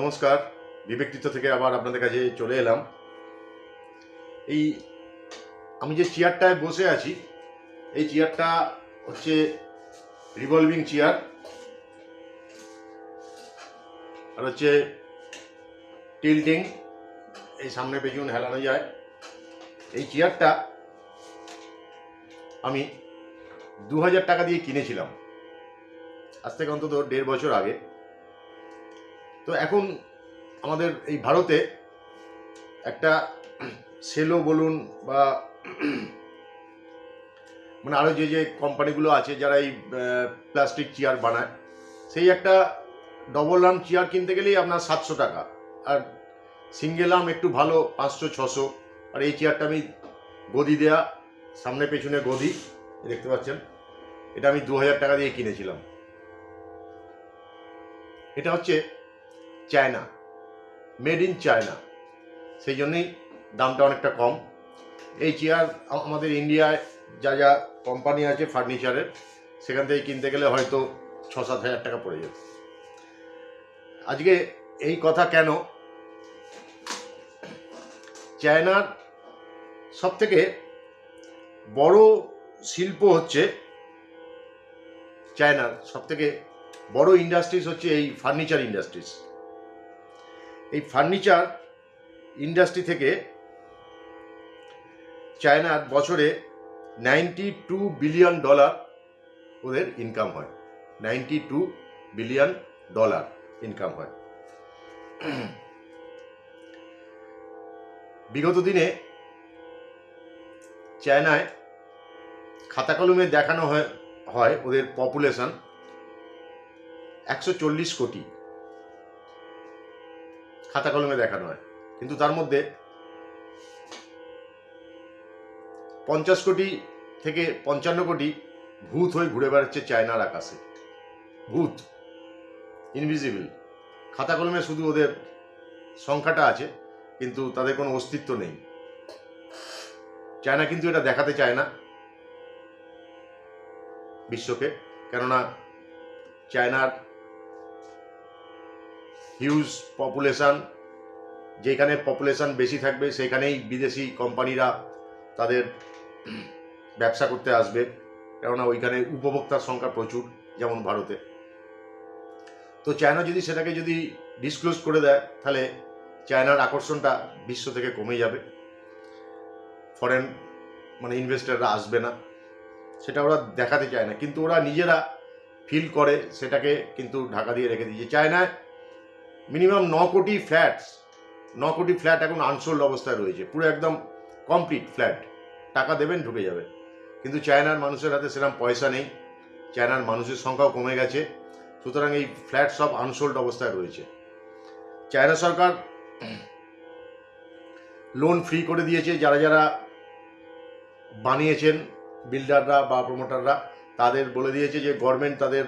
নমস্কার বিবেকতীর্থ থেকে আবার আপনাদের কাছে চলে এলাম। এই, আমি যে চেয়ারটায় বসে আছি, এই চেয়ারটা হচ্ছে রিভলভিং চেয়ার আর হচ্ছে টিল্টিং এই সামনে পেছন হেলানো যায়। এই চেয়ারটা আমি দু হাজার টাকা দিয়ে কিনেছিলাম, আজ থেকে অন্তত দেড় বছর আগে। তো এখন আমাদের এই ভারতে একটা সেলো বলুন বা মানে আরও যে যে কোম্পানিগুলো আছে যারা এই প্লাস্টিক চেয়ার বানায়, সেই একটা ডবল আর্ম চেয়ার কিনতে গেলেই আপনার সাতশো টাকা। আর সিঙ্গেল আর্ম একটু ভালো, পাঁচশো, ছশো। আর এই চেয়ারটা আমি গদি দেয়া, সামনে পেছনে গদি দেখতে পাচ্ছেন? এটা আমি দু হাজার টাকা দিয়ে কিনেছিলাম। এটা হচ্ছে চায়না, মেড ইন চায়না, সেই জন্যই দামটা অনেকটা কম। এই চেয়ার আমাদের ইন্ডিয়ায় যা যা কোম্পানি আছে ফার্নিচারের, সেখান থেকে কিনতে গেলে হয়তো ছ সাত হাজার টাকা পড়ে যেত আজকে এই কথা কেন? চায়নার সব থেকে বড় শিল্প হচ্ছে চায়নার সব থেকে বড় ইন্ডাস্ট্রিজ হচ্ছে এই ফার্নিচার ইন্ডাস্ট্রিজ এই ফার্নিচার ইন্ডাস্ট্রি থেকে চায়নার বছরে নাইনটি টু বিলিয়ন ডলার ওদের ইনকাম হয়। Ninety two billion dollar income হয়। বিগত দিনে চায়নায় খাতা কলমে দেখানো হয় ওদের পপুলেশন একশো চল্লিশ কোটি। খাতা কলমে দেখানো হয়। কিন্তু তার মধ্যে পঞ্চাশ কোটি থেকে পঞ্চান্ন কোটি ভূত হয়ে ঘুরে বেড়াচ্ছে চায়নার আকাশে। ভূত ইনভিজিবল খাতা কলমে শুধু ওদের সংখ্যাটা আছে, কিন্তু তাদের কোনো অস্তিত্ব নেই। চায়না কিন্তু এটা দেখাতে চায় না বিশ্বকে, কেননা চায়নার হিউজ পপুলেশান যেখানে পপুলেশান বেশি থাকবে, সেখানেই বিদেশি কোম্পানিরা তাদের ব্যবসা করতে আসবে। কেননা ওইখানে উপভোক্তার সংখ্যা প্রচুর, যেমন ভারতে। তো চায়না যদি সেটাকে যদি ডিসক্লোজ করে দেয়, তাহলে চায়নার আকর্ষণটা বিশ্ব থেকে কমে যাবে। ফরেন মানে ইনভেস্টাররা আসবে না। সেটা ওরা দেখাতে চায় না। কিন্তু ওরা নিজেরা ফিল করে, সেটাকে কিন্তু ঢাকা দিয়ে রেখে দিয়েছে। চায়নায় মিনিমাম ন কোটি ফ্ল্যাটস, ন কোটি ফ্ল্যাট এখন আনসোল্ড অবস্থায় রয়েছে। পুরো একদম কমপ্লিট ফ্ল্যাট। টাকা দেবেন, ঢুকে যাবে। কিন্তু চায়নার মানুষের হাতে সেরকম পয়সা নেই। চায়নার মানুষের সংখ্যাও কমে গেছে। সুতরাং এই ফ্ল্যাট সব আনসোল্ড অবস্থায় রয়েছে। চায়না সরকার লোন ফ্রি করে দিয়েছে। যারা যারা বানিয়েছেন বিল্ডাররা বা প্রমোটাররা, তাদের বলে দিয়েছে যে গভর্নমেন্ট তাদের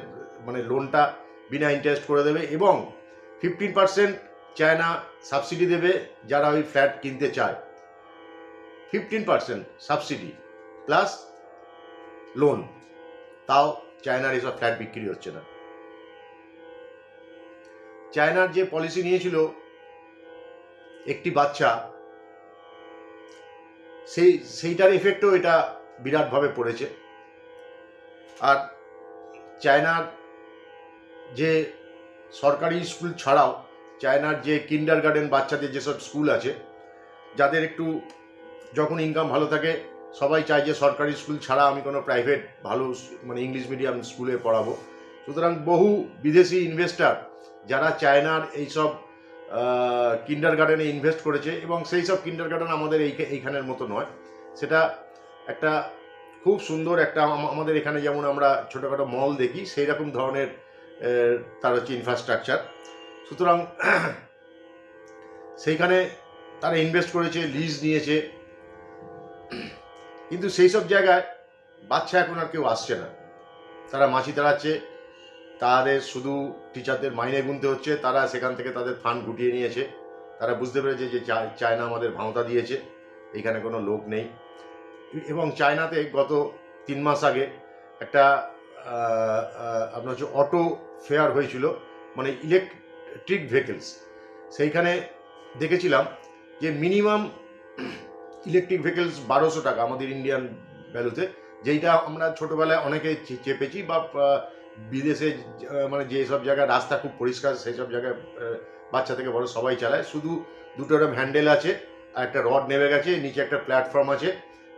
মানে লোনটা বিনা ইন্টারেস্ট করে দেবে এবং ফিফটিন পার্সেন্ট চায়না সাবসিডি দেবে যারা ওই ফ্ল্যাট কিনতে চায়। Fifteen percent subsidy plus loan. তাও চায়নার এসব ফ্ল্যাট বিক্রি হচ্ছে না। চায়নার যে পলিসি নিয়েছিল একটি বাচ্চা, সেই, সেইটার এফেক্টও এটা বিরাটভাবে পড়েছে। আর চায়নার যে সরকারি স্কুল ছাড়াও চায়নার যে কিন্ডার গার্ডেন বাচ্চাদের যেসব স্কুল আছে, যাদের একটু যখন ইনকাম ভালো থাকে, সবাই চায় যে সরকারি স্কুল ছাড়া আমি কোনো প্রাইভেট ভালো মানে ইংলিশ মিডিয়াম স্কুলে পড়াবো। সুতরাং বহু বিদেশি ইনভেস্টার যারা চায়নার এইসব কিন্ডার গার্ডেনে ইনভেস্ট করেছে এবং সেই সব কিন্ডার গার্ডেন আমাদের এই, এইখানের মতো নয়। সেটা একটা খুব সুন্দর একটা আমাদের এখানে যেমন আমরা ছোটোখাটো মল দেখি সেই রকম ধরনের তার হচ্ছে ইনফ্রাস্ট্রাকচার সুতরাং সেইখানে তারা ইনভেস্ট করেছে লিজ নিয়েছে। কিন্তু সেই সব জায়গায় বাচ্চা এখন আর কেউ আসছে না। তারা মাছি তাড়াচ্ছে, তাদের শুধু টিচারদের মাইনে গুনতে হচ্ছে, তারা সেখান থেকে তাদের ফান্ড গুটিয়ে নিয়েছে। তারা বুঝতে পেরেছে যে চায়না আমাদের ভাঁওতা দিয়েছে, এখানে কোনো লোক নেই। এবং চায়নাতে গত তিন মাস আগে একটা আপনার হচ্ছে অটো ফেয়ার হয়েছিল মানে ইলেকট্রিক ভেহিকেলস সেইখানে দেখেছিলাম যে মিনিমাম ইলেকট্রিক ভেহিকেলস বারোশো টাকা আমাদের ইন্ডিয়ান ভ্যালুতে যেইটা আমরা ছোটোবেলায় অনেকে চেপেছি বা বিদেশে মানে যেসব জায়গায় রাস্তা খুব পরিষ্কার, সেই সব জায়গায় বাচ্চা থেকে বড় সবাই চালায়। শুধু দুটো এরকম হ্যান্ডেল আছে, আর একটা রড নেমে গেছে, নিচে একটা প্ল্যাটফর্ম আছে।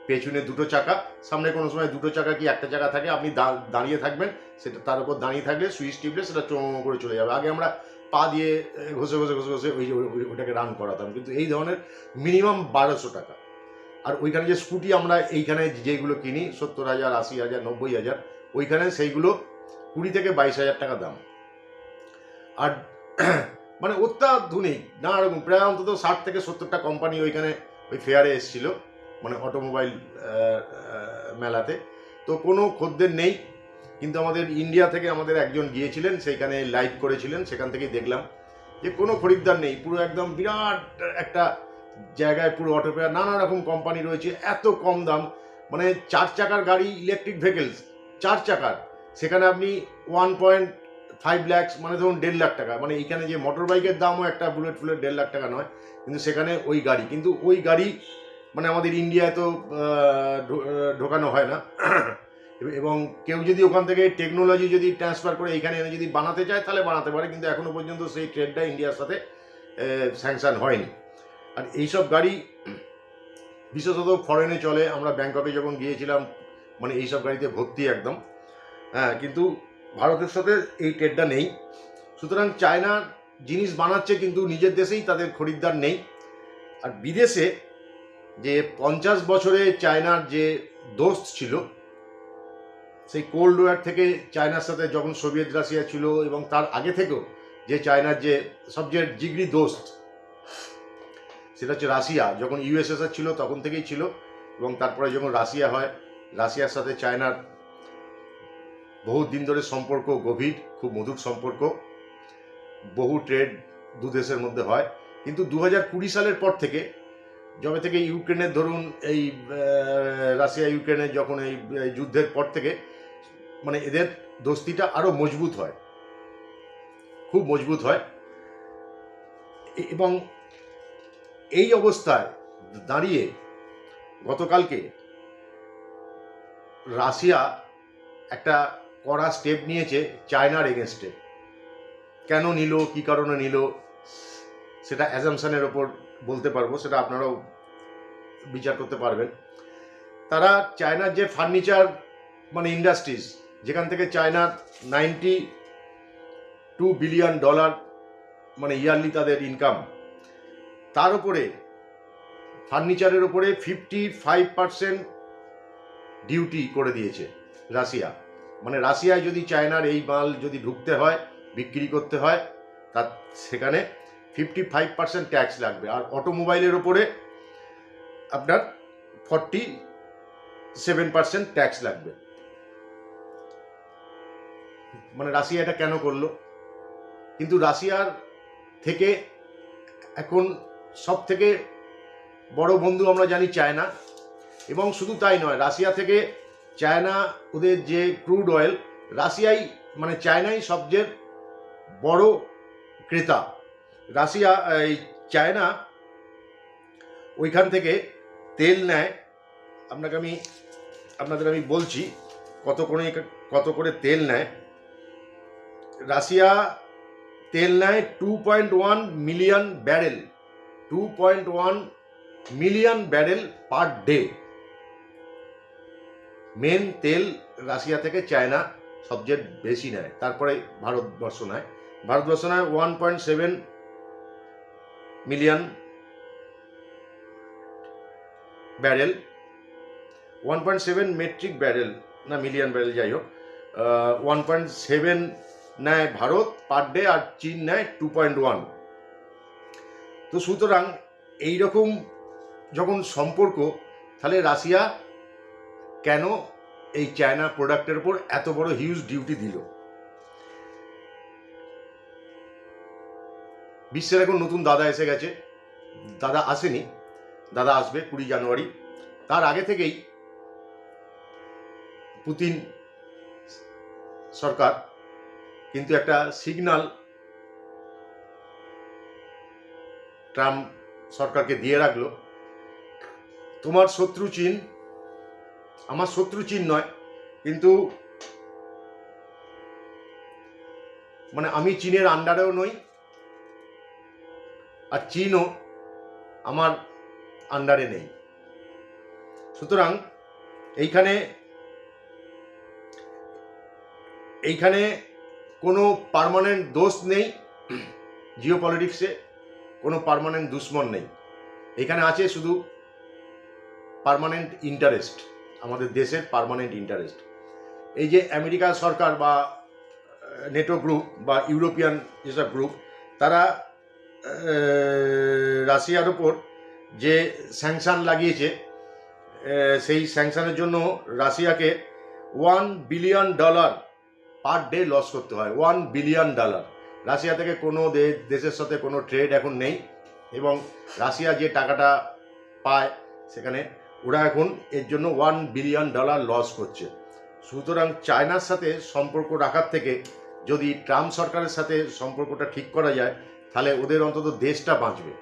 পেছনে দুটো চাকা, সামনে কোনো সময় দুটো চাকা কি একটা চাকা থাকে, আপনি দাঁড়িয়ে থাকবেন, সেটা তার উপর দাঁড়িয়ে থাকলে সুইচ টিপলে সেটা চো করে চলে যাবে। আগে আমরা পা দিয়ে ঘষে ঘষে ঘষে ঘষে ওই- ওটাকে রান করাতাম। কিন্তু এই ধরনের মিনিমাম বারোশো টাকা। আর ওইখানে যে স্কুটি আমরা এইখানে যেগুলো কিনি, সত্তর হাজার, আশি হাজার, নব্বই হাজার, ওইখানে সেইগুলো কুড়ি থেকে বাইশ হাজার টাকা দাম। আর মানে অত্যাধুনিক, নানা রকম, প্রায় অন্তত ষাট থেকে সত্তরটা কোম্পানি ওইখানে ওই ফেয়ারে এসেছিল। মানে অটোমোবাইল মেলাতে। তো কোনো খদ্দের নেই, কিন্তু আমাদের ইন্ডিয়া থেকে আমাদের একজন গিয়েছিলেন, সেইখানে লাইভ করেছিলেন, সেখান থেকেই দেখলাম যে কোনো খরিদ্দার নেই, পুরো একদম বিরাট একটা জায়গায় পুরো অটো ফেয়ার নানা রকম কোম্পানি রয়েছে, এত কম দাম মানে চার চাকার গাড়ি ইলেকট্রিক ভেহিকেলস চার চাকার। সেখানে আপনি ওয়ান পয়েন্ট ফাইভ ল্যাক্স মানে ধরুন দেড় লাখ টাকা মানে এইখানে যে মোটর বাইকের দামও একটা বুলেট ফুলের দেড় লাখ টাকা নয়, কিন্তু সেখানে ওই গাড়ি, কিন্তু ওই গাড়ি মানে আমাদের ইন্ডিয়ায় তো ঢোকানো হয় না। এবং কেউ যদি ওখান থেকে টেকনোলজি যদি ট্রান্সফার করে এখানে এনে যদি বানাতে চায়, তাহলে বানাতে পারে, কিন্তু এখনও পর্যন্ত সেই ট্রেডটা ইন্ডিয়ার সাথে স্যাংশন হয়নি। আর এইসব গাড়ি বিশেষত ফরেনে চলে। আমরা ব্যাংককে যখন গিয়েছিলাম মানে এইসব গাড়িতে ভর্তি একদম। হ্যাঁ কিন্তু ভারতের সাথে এই ট্রেডটা নেই। সুতরাং চায়না জিনিস বানাচ্ছে, কিন্তু নিজের দেশেই তাদের খরিদ্দার নেই। আর বিদেশে যে পঞ্চাশ বছরে চায়নার যে দোস্ত ছিল, সেই কোল্ড ওয়ার থেকে চায়নার সাথে যখন সোভিয়েত রাশিয়া ছিল এবং তার আগে থেকেও যে চায়নার যে সবচেয়ে জিগরি দোস্ত, সেটা হচ্ছে রাশিয়া। যখন ইউএসএসআর ছিল, তখন থেকেই ছিল এবং তারপরে যখন রাশিয়া হয়, রাশিয়ার সাথে চায়নার বহু দিন ধরে সম্পর্ক গভীর, খুব মধুর সম্পর্ক, বহু ট্রেড দু দেশের মধ্যে হয়। কিন্তু দু হাজার কুড়ি সালের পর থেকে যবে থেকে ইউক্রেনের ধরুন এই রাশিয়া ইউক্রেনের যখন এই এই যুদ্ধের পর থেকে মানে এদের দোস্তিটা আরও মজবুত হয়। খুব মজবুত হয়। এবং এই অবস্থায় দাঁড়িয়ে গতকালকে রাশিয়া একটা কড়া স্টেপ নিয়েছে চায়নার এগেনস্টে। কেন নিল, কি কারণে নিল, সেটা অ্যাজামশনের ওপর বলতে পারব, সেটা আপনারাও বিচার করতে পারবেন। তারা চায়নার যে ফার্নিচার মানে ইন্ডাস্ট্রিজ, যেখান থেকে চায়নার নাইনটি টু বিলিয়ন ডলার মানে ইয়ারলি তাদের ইনকাম তার উপরে, ফার্নিচারের উপরে ফিফটি ফাইভ পার্সেন্ট ডিউটি করে দিয়েছে রাশিয়া। মানে রাশিয়ায় যদি চায়নার এই মাল যদি ঢুকতে হয়, বিক্রি করতে হয়, তার সেখানে ফিফটি ফাইভ পার্সেন্ট ট্যাক্স লাগবে। আর অটোমোবাইলের ওপরে আপনার ফর্টি সেভেন পার্সেন্ট ট্যাক্স লাগবে। মানে রাশিয়া এটা কেন করল? কিন্তু রাশিয়ার থেকে এখন সব থেকে বড় বন্ধু আমরা জানি চায়না। এবং শুধু তাই নয়, রাশিয়া থেকে চায়না ওদের যে ক্রুড অয়েল, রাশিয়াই মানে চায়নাই সবচেয়ে বড় ক্রেতা। রাশিয়া, এই চায়না, ওইখান থেকে তেল নেয়। আপনাকে আমি, আপনাদের আমি বলছি, কত করে কত করে তেল নেয়। রাশিয়া তেল নেয় two point one million barrel two point one million barrel per day main তেল রাশিয়া থেকে চায়না সবচেয়ে বেশি নেয়, তারপরে ভারতবর্ষ নেয়। ভারতবর্ষ নেয় one point seven million barrel one point seven metric barrel না মিলিয়ন ব্যারেল যাই হোক ওয়ান পয়েন্ট সেভেন নেয় ভারত পার ডে আর চীন নেয় টু পয়েন্ট ওয়ান তো সুতরাং এইরকম যখন সম্পর্ক, তাহলে রাশিয়া কেন এই চায়না প্রোডাক্টের উপর এত বড় হিউজ ডিউটি দিল? বিশ্বের এখন নতুন দাদা এসে গেছে। দাদা আসেনি। দাদা আসবে কুড়ি জানুয়ারি। তার আগে থেকেই পুতিন সরকার কিন্তু একটা সিগনাল ট্রাম্প সরকারকে দিয়ে রাখল। তোমার শত্রু চীন, আমার শত্রু চীন নয়, কিন্তু মানে আমি চীনের আন্ডারেও নই আর চীনও আমার আন্ডারে নেই। সুতরাং এইখানে এইখানে কোনো পার্মানেন্ট দোষ নেই জিও পলিটিক্সে কোনো পার্মানেন্ট দুশ্মন নেই। এখানে আছে শুধু পার্মানেন্ট ইন্টারেস্ট আমাদের দেশের পার্মানেন্ট ইন্টারেস্ট এই যে আমেরিকা সরকার বা নেটো গ্রুপ বা ইউরোপিয়ান যেসব গ্রুপ তারা রাশিয়ার ওপর যে স্যাংশন লাগিয়েছে সেই স্যাংশনের জন্য রাশিয়াকে one billion dollar per day loss করতে হয় ওয়ান বিলিয়ন ডলার রাশিয়া থেকে কোনো দেশের সাথে কোনো ট্রেড এখন নেই এবং রাশিয়া যে টাকাটা পায় সেখানে ওরা এখন এর জন্য ওয়ান বিলিয়ন ডলার লস করছে। সুতরাং চায়নার সাথে সম্পর্ক রাখার থেকে যদি ট্রাম্প সরকারের সাথে সম্পর্কটা ঠিক করা যায় তাহলে ওদের অন্তত দেশটা বাঁচবে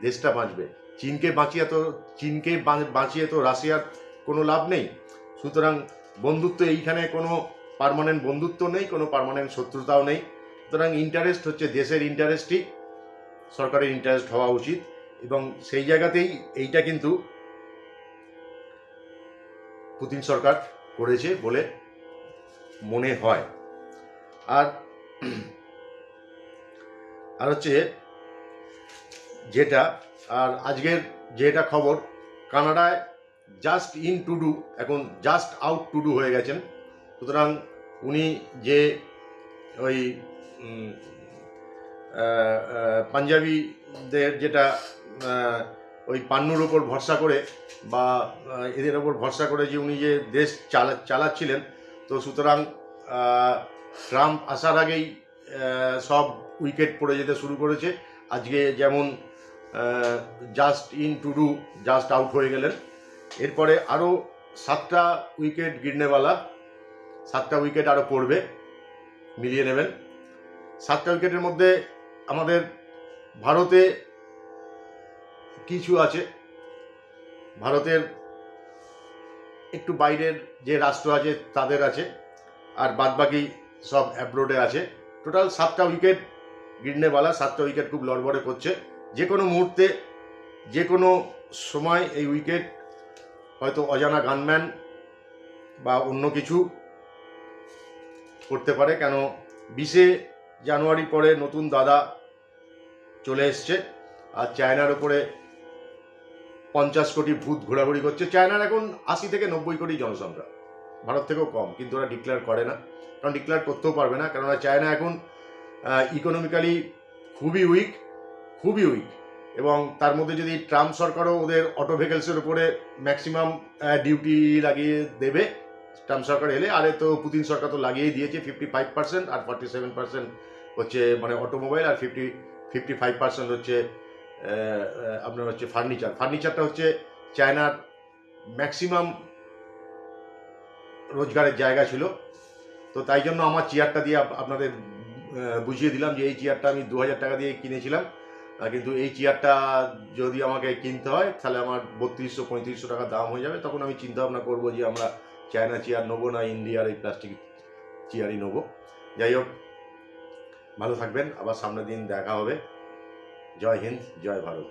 দেশটা বাঁচবে। চীনকে বাঁচিয়ে তো, চীনকে বাঁচিয়ে তো রাশিয়ার কোনো লাভ নেই। সুতরাং বন্ধুত্ব এইখানে কোনো পার্মানেন্ট বন্ধুত্ব নেই, কোনো পার্মানেন্ট শত্রুতাও নেই। সুতরাং ইন্টারেস্ট হচ্ছে দেশের ইন্টারেস্টই সরকারের ইন্টারেস্ট হওয়া উচিত। এবং সেই জায়গাতেই এইটা কিন্তু পুতিন সরকার করেছে বলে মনে হয়। আর আর হচ্ছে যেটা, আর আজকের যেটা খবর, কানাডায় জাস্ট ইন টু ডু এখন জাস্ট আউট টু ডু হয়ে গেছেন। সুতরাং উনি যে ওই পাঞ্জাবিদের যেটা ওই পান্নুর ওপর ভরসা করে বা এদের ওপর ভরসা করে যে উনি যে দেশ চালা, চালাচ্ছিলেন, তো সুতরাং ট্রাম্প আসার আগেই সব উইকেট পড়ে যেতে শুরু করেছে। আজকে যেমন জাস্ট ইন টু ডু জাস্ট আউট হয়ে গেলেন। এরপরে আরও সাতটা উইকেট গিরনেওয়ালা, সাতটা উইকেট আরও পড়বে, মিলিয়ে নেবেন। সাতটা উইকেটের মধ্যে আমাদের ভারতে কিছু আছে। ভারতের একটু বাইরের যে রাষ্ট্র আছে, তাদের আছে। আর বাদবাকি সব অ্যাব্রোডে আছে। টোটাল সাতটা উইকেট গিরনেওয়ালা সাতটা উইকেট খুব লড়বড়ে করছে। যে কোনো মুহূর্তে যে কোনো সময় এই উইকেট হয়তো অজানা গানম্যান বা অন্য কিছু করতে পারে। কেন, বিশে জানুয়ারি পরে নতুন দাদা চলে এসছে আর চায়নার ওপরে পঞ্চাশ কোটি ভূত ঘোরাঘুরি করছে। চায়নার এখন আশি থেকে নব্বই কোটি জনসংখ্যা। ভারত থেকেও কম, কিন্তু ওরা ডিক্লেয়ার করে না। কারণ ডিক্লেয়ার করতেও পারবে না। কেননা চায়না এখন ইকোনমিক্যালি খুবই উইক খুবই উইক এবং তার মধ্যে যদি ট্রাম্প সরকারও ওদের অটো ভেহিকেলসের উপরে ম্যাক্সিমাম ডিউটি লাগিয়ে দেবে, ট্রাম্প সরকার এলে, আরে তো পুতিন সরকার তো লাগিয়েই দিয়েছে ফিফটি ফাইভ পার্সেন্ট আর ফর্টি সেভেন পার্সেন্ট হচ্ছে মানে অটোমোবাইল আর ফিফটি ফিফটি ফাইভ পার্সেন্ট হচ্ছে আপনার হচ্ছে ফার্নিচার ফার্নিচারটা হচ্ছে চায়নার ম্যাক্সিমাম রোজগারের জায়গা ছিল। তো তাই জন্য আমার চেয়ারটা দিয়ে আপনাদের বুঝিয়ে দিলাম যে এই চেয়ারটা আমি দু হাজার টাকা দিয়ে কিনেছিলাম। কিন্তু এই চেয়ারটা যদি আমাকে কিনতে হয়, তাহলে আমার বত্রিশশো, পঁয়ত্রিশশো টাকা দাম হয়ে যাবে। তখন আমি চিন্তা ভাবনা করব যে আমরা চায়না চেয়ার নেব না ইন্ডিয়ার এই প্লাস্টিক চেয়ারই নেব। যাই হোক, ভালো থাকবেন। আবার সামনের দিন দেখা হবে। জয় হিন্দ, জয় ভারত।